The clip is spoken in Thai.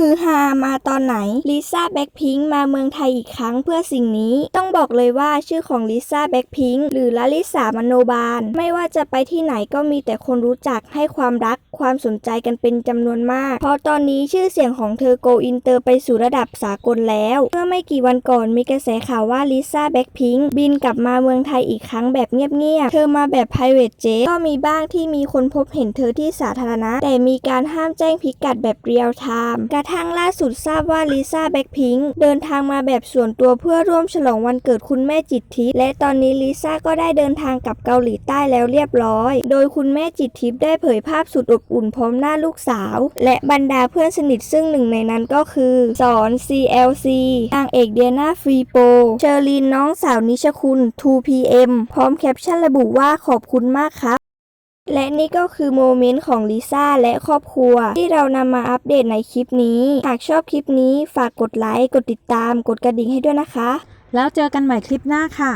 คือฮามาตอนไหนลิซ่าแบ็คพิงค์มาเมืองไทยอีกครั้งเพื่อสิ่งนี้ ต้องบอกเลยว่าชื่อของลิซ่าแบ็คพิงค์หรือลาลิสามโนบาล ไม่ว่าจะไปที่ไหนก็มีแต่คนรู้จักให้ความรักความสนใจกันเป็นจำนวนมาก เพราะตอนนี้ชื่อเสียงของเธอโกอินเตอร์ไปสู่ระดับสากลแล้ว เมื่อไม่กี่วันก่อนมีกระแสข่าวว่าลิซ่าแบ็คพิงค์บินกลับมาเมืองไทยอีกครั้งแบบเงียบๆ เธอมาแบบ private jet ก็มีบ้างที่มีคนพบเห็นเธอที่สาธารณะ แต่มีการห้ามแจ้งพิกัดแบบเรียลไทม์กระทั่งล่าสุดทราบว่าลิซ่าแบ็คพิงค์เดินทางมาแบบส่วนตัวเพื่อร่วมฉลองวันเกิดคุณแม่จิตทิพย์และตอนนี้ลิซ่าก็ได้เดินทางกลับเกาหลีใต้แล้วเรียบร้อย โดยคุณแม่จิตทิพย์ได้เผยภาพสุดอบอุ่นพร้อมหน้าลูกสาว และบรรดาเพื่อนสนิทซึ่งหนึ่งในนั้นก็คือ สอน CLC นางเอกเดียนาฟรีโป เชอรีนน้องสาวนิชคุณ 2PM พร้อมแคปชั่นระบุว่าขอบคุณมากครับ และนี่ก็คือโมเมนต์ของลิซ่าและครอบครัว ที่เรานำมาอัปเดตในคลิปนี้ หากชอบคลิปนี้ฝากกดไลค์ กดติดตาม กดกระดิ่งให้ด้วยนะคะ แล้วเจอกันใหม่คลิปหน้าค่ะ